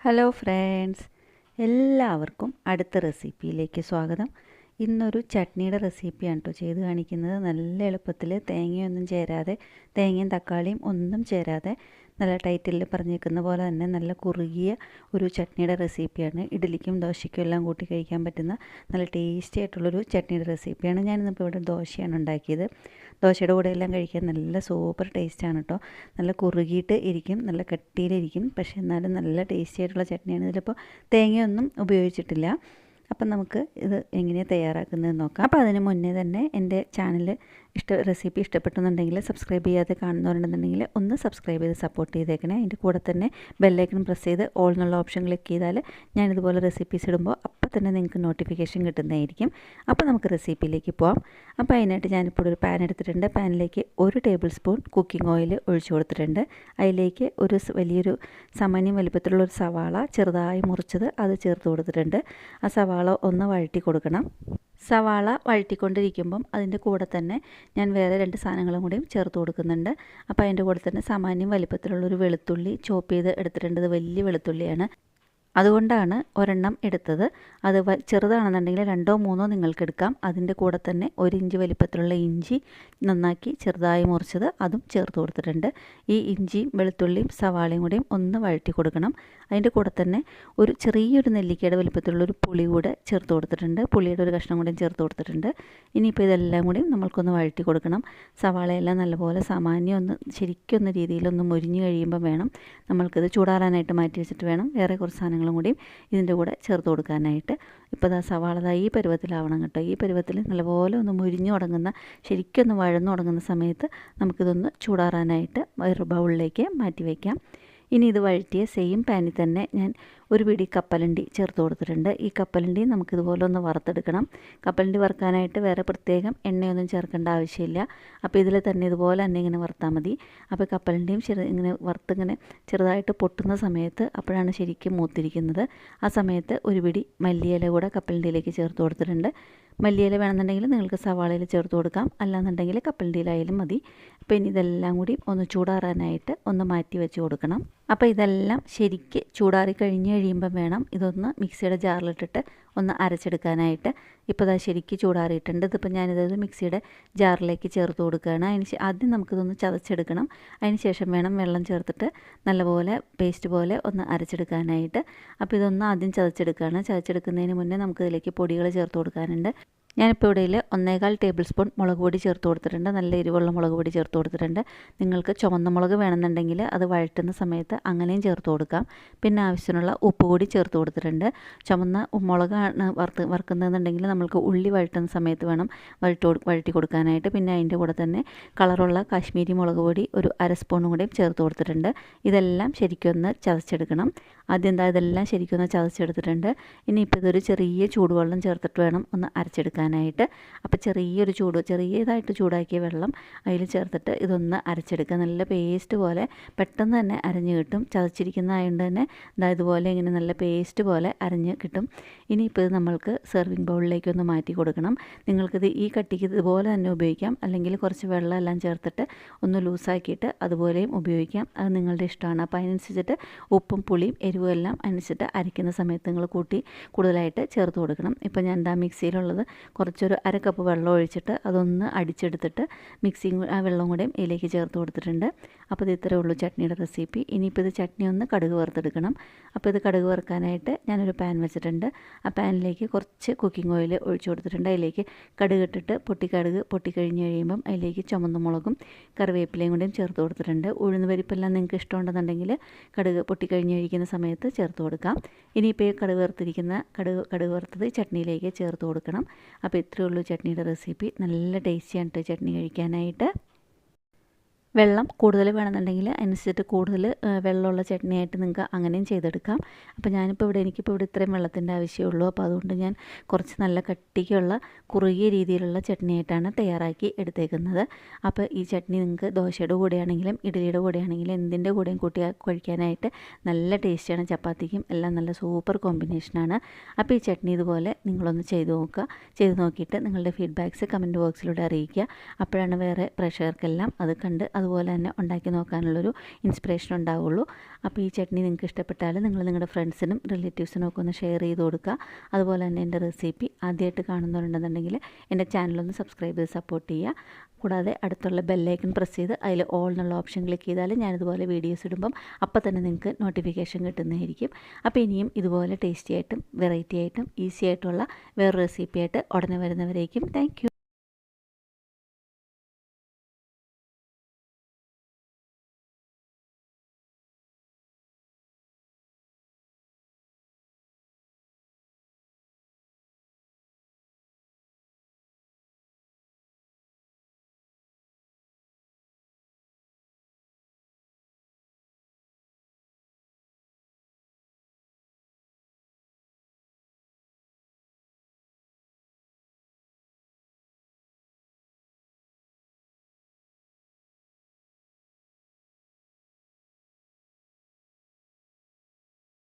Hello friends എല്ലാവർക്കും അടുത്ത റെസിപ്പിയിലേക്ക് സ്വാഗതം. ഇന്നൊരു ചട്നിയുടെ റെസിപ്പിയാണ് കേട്ടോ ചെയ്ത് കാണിക്കുന്നത്. നല്ല എളുപ്പത്തിൽ തേങ്ങയൊന്നും ചേരാതെ തേങ്ങയും തക്കാളിയും ഒന്നും ചേരാതെ നല്ല ടൈറ്റിൽ പറഞ്ഞേക്കുന്ന പോലെ തന്നെ നല്ല കുറുകിയ ഒരു ചട്നിയുടെ റെസിപ്പിയാണ്. ഇഡ്ഡലിക്കും ദോശയ്ക്കും എല്ലാം കൂട്ടി കഴിക്കാൻ പറ്റുന്ന നല്ല ടേസ്റ്റി ആയിട്ടുള്ളൊരു ചട്നിയുടെ റെസിപ്പിയാണ് ഞാനിന്നിപ്പോൾ ഇവിടെ ദോശയാണ് ഉണ്ടാക്കിയത്. ദോശയുടെ കൂടെ എല്ലാം കഴിക്കാൻ നല്ല സൂപ്പർ ടേസ്റ്റാണ് കേട്ടോ. നല്ല കുറുകിയിട്ട് ഇരിക്കും നല്ല കട്ടിയിലിരിക്കും. പക്ഷേ എന്നാലും നല്ല ടേസ്റ്റി ആയിട്ടുള്ള ചട്നിയാണ്. ഇതിലിപ്പോൾ തേങ്ങയൊന്നും ഉപയോഗിച്ചിട്ടില്ല. അപ്പം നമുക്ക് ഇത് എങ്ങനെയാണ് തയ്യാറാക്കുന്നതെന്ന് നോക്കാം. അപ്പോൾ അതിന് മുന്നേ തന്നെ എന്റെ ചാനൽ ഇഷ്ട റെസിപ്പി ഇഷ്ടപ്പെട്ടെന്നുണ്ടെങ്കിൽ സബ്സ്ക്രൈബ് ചെയ്യാതെ കാണുന്നവരുണ്ടെന്നുണ്ടെങ്കിൽ ഒന്ന് സബ്സ്ക്രൈബ് ചെയ്ത് സപ്പോർട്ട് ചെയ്തേക്കണേ. അതിന്റെ കൂടെ തന്നെ ബെല്ലൈക്കൺ പ്രസ് ചെയ്ത് ഓൾ എന്നുള്ള ഓപ്ഷൻ ക്ലിക്ക് ചെയ്താൽ ഞാനിതുപോലെ റെസിപ്പീസ് ഇടുമ്പോൾ തന്നെ നിങ്ങൾക്ക് നോട്ടിഫിക്കേഷൻ കിട്ടുന്നതായിരിക്കും. അപ്പോൾ നമുക്ക് റെസിപ്പിയിലേക്ക് പോവാം. അപ്പോൾ അതിനായിട്ട് ഞാനിപ്പോൾ ഒരു പാൻ എടുത്തിട്ടുണ്ട്. പാനിലേക്ക് ഒരു ടേബിൾ സ്പൂൺ കുക്കിംഗ് ഓയിൽ ഒഴിച്ചു കൊടുത്തിട്ടുണ്ട്. അതിലേക്ക് ഒരു വലിയൊരു സാമാന്യം വലിപ്പത്തിലുള്ള ഒരു സവാള ചെറുതായി മുറിച്ചത് അത് ചേർത്ത് കൊടുത്തിട്ടുണ്ട്. ആ സവാള ഒന്ന് വഴറ്റി കൊടുക്കണം. സവാള വഴറ്റിക്കൊണ്ടിരിക്കുമ്പം അതിന്റെ കൂടെ തന്നെ ഞാൻ വേറെ രണ്ട് സാധനങ്ങളും കൂടിയും ചേർത്ത് കൊടുക്കുന്നുണ്ട്. അപ്പോൾ അതിന്റെ കൂടെ തന്നെ സാമാന്യം വലിപ്പത്തിലുള്ളൊരു വെളുത്തുള്ളി ചോപ്പ് ചെയ്ത് എടുത്തിട്ടുണ്ട്. വലിയ വെളുത്തുള്ളിയാണ്. അതുകൊണ്ടാണ് ഒരെണ്ണം എടുത്തത്. അത് ചെറുതാണെന്നുണ്ടെങ്കിൽ രണ്ടോ മൂന്നോ നിങ്ങൾക്ക് എടുക്കാം അതിന്റെ കൂടെ തന്നെ ഒരു ഇഞ്ച് വലിപ്പത്തിലുള്ള ഇഞ്ചി നന്നാക്കി ചെറുതായി മുറിച്ചത് അതും ചേർത്ത് കൊടുത്തിട്ടുണ്ട്. ഈ ഇഞ്ചിയും വെളുത്തുള്ളിയും സവാളയും കൂടിയും ഒന്ന് വഴറ്റി കൊടുക്കണം. അതിന്റെ കൂടെ തന്നെ ഒരു ചെറിയൊരു നെല്ലിക്കയുടെ വലിപ്പത്തിലുള്ള ഒരു പുളി കൂടെ ചേർത്ത് കൊടുത്തിട്ടുണ്ട്. പുളിയുടെ ഒരു കഷ്ണം കൂടെയും ചേർത്ത് കൊടുത്തിട്ടുണ്ട്. ഇനിയിപ്പോൾ ഇതെല്ലാം കൂടി നമ്മൾക്കൊന്ന് വഴറ്റി കൊടുക്കണം. സവാളയെല്ലാം നല്ലപോലെ സാമാന്യം ഒന്ന് ശരിക്കൊന്ന രീതിയിലൊന്ന് മുരിഞ്ഞ് കഴിയുമ്പോൾ വേണം. നമ്മൾക്കിത് ചൂടാറാനായിട്ട് മാറ്റി വെച്ചിട്ട് വേണം. വേറെ കുറച്ച് സാധനങ്ങളും കൂടിയും ഇതിന്റെ കൂടെ ചേർത്ത് കൊടുക്കാനായിട്ട്. ഇപ്പോൾ ഇതാ സവാള ഈ പരുവത്തിലാവണം കേട്ടോ. ഈ പരുവത്തിൽ നല്ലപോലെ ഒന്ന് മുരിഞ്ഞു തുടങ്ങുന്ന ശരിക്കൊന്ന് വഴന്നു തുടങ്ങുന്ന സമയത്ത് നമുക്കിതൊന്ന് ചൂടാറാനായിട്ട് വേറൊരു ബൗളിലേക്ക് മാറ്റി വയ്ക്കാം ഇനി ഇത് വഴറ്റിയ സെയിം പാനിൽ തന്നെ ഞാൻ ഒരു പിടി കപ്പലണ്ടി ചേർത്ത് കൊടുത്തിട്ടുണ്ട്. ഈ കപ്പലണ്ടി നമുക്കിതുപോലെ ഒന്ന് വറുത്തെടുക്കണം. കപ്പലണ്ടി വറുക്കാനായിട്ട് വേറെ പ്രത്യേകം എണ്ണയൊന്നും ചേർക്കേണ്ട ആവശ്യമില്ല. അപ്പോൾ ഇതിൽ തന്നെ ഇതുപോലെ തന്നെ ഇങ്ങനെ വറുത്താൽ മതി. അപ്പോൾ കപ്പലണ്ടിയും ചെറു ഇങ്ങനെ വറുത്തിങ്ങനെ ചെറുതായിട്ട് പൊട്ടുന്ന സമയത്ത് അപ്പോഴാണ് ശരിക്കും മൂത്തിരിക്കുന്നത്. ആ സമയത്ത് ഒരു പിടി മല്ലിയില കൂടെ കപ്പലണ്ടിയിലേക്ക് ചേർത്ത് കൊടുത്തിട്ടുണ്ട്. മല്ലിയില വേണമെന്നുണ്ടെങ്കിൽ നിങ്ങൾക്ക് സവാളയിൽ ചേർത്ത് കൊടുക്കാം. അല്ലാന്നുണ്ടെങ്കിൽ കപ്പലണ്ടിയിലായാലും മതി. അപ്പോൾ ഇനി ഇതെല്ലാം കൂടി ഒന്ന് ചൂടാറാനായിട്ട് ഒന്ന് മാറ്റി വെച്ച് കൊടുക്കണം. അപ്പോൾ ഇതെല്ലാം ശരിക്ക് ചൂടാറി കഴിഞ്ഞ് കഴിയുമ്പം വേണം ഇതൊന്ന് മിക്സിയുടെ ജാറിലിട്ടിട്ട് ഒന്ന് അരച്ചെടുക്കാനായിട്ട്. ഇപ്പോൾ ഇതാ ശരിക്ക് ചൂടാറിയിട്ടുണ്ട്. ഇതിപ്പോൾ ഞാനിത് മിക്സിയുടെ ജാറിലേക്ക് ചേർത്ത് കൊടുക്കുകയാണ്. അതിന് ആദ്യം നമുക്കിതൊന്ന് ചതച്ചെടുക്കണം. അതിന് ശേഷം വേണം വെള്ളം ചേർത്തിട്ട് നല്ലപോലെ പേസ്റ്റ് പോലെ ഒന്ന് അരച്ചെടുക്കാനായിട്ട്. അപ്പോൾ ഇതൊന്ന് ആദ്യം ചതച്ചെടുക്കുകയാണ്. ചതച്ചെടുക്കുന്നതിന് മുന്നേ നമുക്കിതിലേക്ക് പൊടികൾ ചേർത്ത് കൊടുക്കാനുണ്ട്. ഞാനിപ്പോൾ ഇവിടെയിൽ ഒന്നേകാൽ ടേബിൾ സ്പൂൺ മുളക് പൊടി ചേർത്ത് കൊടുത്തിട്ടുണ്ട്. നല്ല എരിവുള്ള മുളക് പൊടി ചേർത്ത് കൊടുത്തിട്ടുണ്ട്. നിങ്ങൾക്ക് ചുവന്ന മുളക് വേണമെന്നുണ്ടെങ്കിൽ അത് വഴറ്റുന്ന സമയത്ത് അങ്ങനെയും ചേർത്ത് കൊടുക്കാം. പിന്നെ ആവശ്യത്തിനുള്ള ഉപ്പ് കൂടി ചേർത്ത് കൊടുത്തിട്ടുണ്ട്. ചുമന്ന മുളകാണ് വറുത്ത് വറുക്കുന്നതെന്നുണ്ടെങ്കിൽ നമ്മൾക്ക് ഉള്ളി വഴറ്റുന്ന സമയത്ത് വേണം വഴറ്റി വഴറ്റി കൊടുക്കാനായിട്ട്. പിന്നെ അതിന്റെ കൂടെ തന്നെ കളറുള്ള കാശ്മീരി മുളക് പൊടി ഒരു അര സ്പൂണും കൂടി ചേർത്ത് കൊടുത്തിട്ടുണ്ട്. ഇതെല്ലാം ശരിക്കൊന്ന് ചതച്ചെടുക്കണം. ആദ്യം എന്താ ഇതെല്ലാം ശരിക്കൊന്ന് ചതച്ചെടുത്തിട്ടുണ്ട്. ഇനിയിപ്പോൾ ഇതൊരു ചെറിയ ചൂടുവെള്ളം ചേർത്തിട്ട് വേണം ഒന്ന് അരച്ചെടുക്കാനായിട്ട് അപ്പോൾ ചെറിയൊരു ചൂട് ചെറിയതായിട്ട് ചൂടാക്കിയ വെള്ളം അതിൽ ചേർത്തിട്ട് ഇതൊന്ന് അരച്ചെടുക്കുക. നല്ല പേസ്റ്റ് പോലെ പെട്ടെന്ന് തന്നെ അരഞ്ഞ് കിട്ടും. ചതച്ചിരിക്കുന്നതായതുകൊണ്ട് തന്നെ ഇതാ ഇതുപോലെ ഇങ്ങനെ നല്ല പേസ്റ്റ് പോലെ അരഞ്ഞ് കിട്ടും. ഇനിയിപ്പോൾ ഇത് നമ്മൾക്ക് സെർവിങ് ബൗളിലേക്ക് ഒന്ന് മാറ്റി കൊടുക്കണം. നിങ്ങൾക്കിത് ഈ കട്ടിക്ക് ഇതുപോലെ തന്നെ ഉപയോഗിക്കാം. അല്ലെങ്കിൽ കുറച്ച് വെള്ളം എല്ലാം ചേർത്തിട്ട് ഒന്ന് ലൂസാക്കിയിട്ട് അതുപോലെയും ഉപയോഗിക്കാം. അത് നിങ്ങളുടെ ഇഷ്ടമാണ്. അപ്പോൾ അതിനനുസരിച്ചിട്ട് ഉപ്പും പുളിയും എരിവും എല്ലാം അനുസരിച്ചിട്ട് അരയ്ക്കുന്ന സമയത്ത് നിങ്ങൾ കൂട്ടി കൂടുതലായിട്ട് ചേർത്ത് കൊടുക്കണം. ഇപ്പോൾ ഞാൻ എന്താ മിക്സിയിലുള്ളത് കുറച്ചൊരു അര കപ്പ് വെള്ളം ഒഴിച്ചിട്ട് അതൊന്ന് അടിച്ചെടുത്തിട്ട് മിക്സിങ് ആ വെള്ളം കൂടെയും ഇതിലേക്ക് ചേർത്ത് കൊടുത്തിട്ടുണ്ട്. അപ്പോൾ ഇത് ഇത്രയേ ഉള്ളൂ ചട്നിയുടെ റെസിപ്പി ഇനിയിപ്പോൾ ഇത് ചട്നി ഒന്ന് കടുക് വറുത്തെടുക്കണം. അപ്പോൾ ഇത് കടുക് വറുക്കാനായിട്ട് ഞാനൊരു പാൻ വെച്ചിട്ടുണ്ട്. ആ പാനിലേക്ക് കുറച്ച് കുക്കിംഗ് ഓയിൽ ഒഴിച്ചു കൊടുത്തിട്ടുണ്ട്. അതിലേക്ക് കടുക് ഇട്ടിട്ട് പൊട്ടിക്കടുക് പൊട്ടിക്കഴിഞ്ഞ് കഴിയുമ്പം അതിലേക്ക് ചുമന്ന മുളകും കറിവേപ്പിലയും കൂടെയും ചേർത്ത് കൊടുത്തിട്ടുണ്ട്. ഉഴുന്ന് പരിപ്പെല്ലാം നിങ്ങൾക്ക് ഇഷ്ടമുണ്ടെന്നുണ്ടെങ്കിൽ കടുക് പൊട്ടിക്കഴിഞ്ഞ് കഴിക്കുന്ന സമയത്ത് ചേർത്ത് കൊടുക്കാം. ഇനിയിപ്പോൾ കടുക് വറുത്തിരിക്കുന്ന കടുക് കടുക് വറുത്തത് ചട്നിയിലേക്ക് ചേർത്ത് കൊടുക്കണം. അപ്പോൾ ഇത്രയേ ഉള്ളൂ ചട്നിയുടെ റെസിപ്പി. നല്ല ടേസ്റ്റിയാണ് കേട്ടോ ചട്നി കഴിക്കാനായിട്ട്. വെള്ളം കൂടുതൽ വേണമെന്നുണ്ടെങ്കിൽ അനുസരിച്ചിട്ട് കൂടുതൽ വെള്ളമുള്ള ചട്നിയായിട്ട് നിങ്ങൾക്ക് അങ്ങനെയും ചെയ്തെടുക്കാം. അപ്പോൾ ഞാനിപ്പോൾ ഇവിടെ എനിക്കിപ്പോൾ ഇവിടെ ഇത്രയും വെള്ളത്തിന്റെ ആവശ്യമുള്ളൂ. അപ്പോൾ അതുകൊണ്ട് ഞാൻ കുറച്ച് നല്ല കട്ടിക്കുള്ള കുറുകിയ രീതിയിലുള്ള ചട്നിയായിട്ടാണ് തയ്യാറാക്കി എടുത്തേക്കുന്നത്. അപ്പോൾ ഈ ചട്നി നിങ്ങൾക്ക് ദോശയുടെ കൂടെയാണെങ്കിലും ഇഡ്ഡലിയുടെ കൂടെയാണെങ്കിലും എന്തിന്റെ കൂടെയും കൂട്ടി കഴിക്കാനായിട്ട് നല്ല ടേസ്റ്റിയാണ് ചപ്പാത്തിക്കും എല്ലാം നല്ല സൂപ്പർ കോമ്പിനേഷനാണ്. അപ്പോൾ ഈ ചട്നി ഇതുപോലെ നിങ്ങളൊന്ന് ചെയ്ത് നോക്കുക. ചെയ്ത് നോക്കിയിട്ട് നിങ്ങളുടെ ഫീഡ്ബാക്ക്സ് കമന്റ് ബോക്സിലൂടെ അറിയിക്കുക. അപ്പോഴാണ് വേറെ പ്രേക്ഷകർക്കെല്ലാം അത് കണ്ട് അതുപോലെ തന്നെ ഉണ്ടാക്കി നോക്കാനുള്ളൊരു ഇൻസ്പിറേഷൻ ഉണ്ടാവുള്ളൂ. അപ്പോൾ ഈ ചട്നി നിങ്ങൾക്ക് ഇഷ്ടപ്പെട്ടാൽ നിങ്ങൾ നിങ്ങളുടെ ഫ്രണ്ട്സിനും റിലേറ്റീവ്സിനും ഒക്കെ ഒന്ന് ഷെയർ ചെയ്ത് കൊടുക്കുക. അതുപോലെ തന്നെ എന്റെ റെസിപ്പി ആദ്യമായിട്ട് കാണുന്നവരുണ്ടെന്നുണ്ടെങ്കിൽ എന്റെ ചാനലൊന്ന് സബ്സ്ക്രൈബ് ചെയ്ത് സപ്പോർട്ട് ചെയ്യുക. കൂടാതെ അടുത്തുള്ള ബെല്ലൈക്കൺ പ്രസ് ചെയ്ത് അതിൽ ഓൾ എന്നുള്ള ഓപ്ഷൻ ക്ലിക്ക് ചെയ്താൽ ഞാനിതുപോലെ വീഡിയോസ് ഇടുമ്പം അപ്പോൾ തന്നെ നിങ്ങൾക്ക് നോട്ടിഫിക്കേഷൻ കിട്ടുന്നതായിരിക്കും. അപ്പോൾ ഇനിയും ഇതുപോലെ ടേസ്റ്റി ആയിട്ടും വെറൈറ്റി ആയിട്ടും ഈസി ആയിട്ടുള്ള വേറൊരു റെസിപ്പിയായിട്ട് ഉടനെ വരുന്നവരേക്കും. താങ്ക്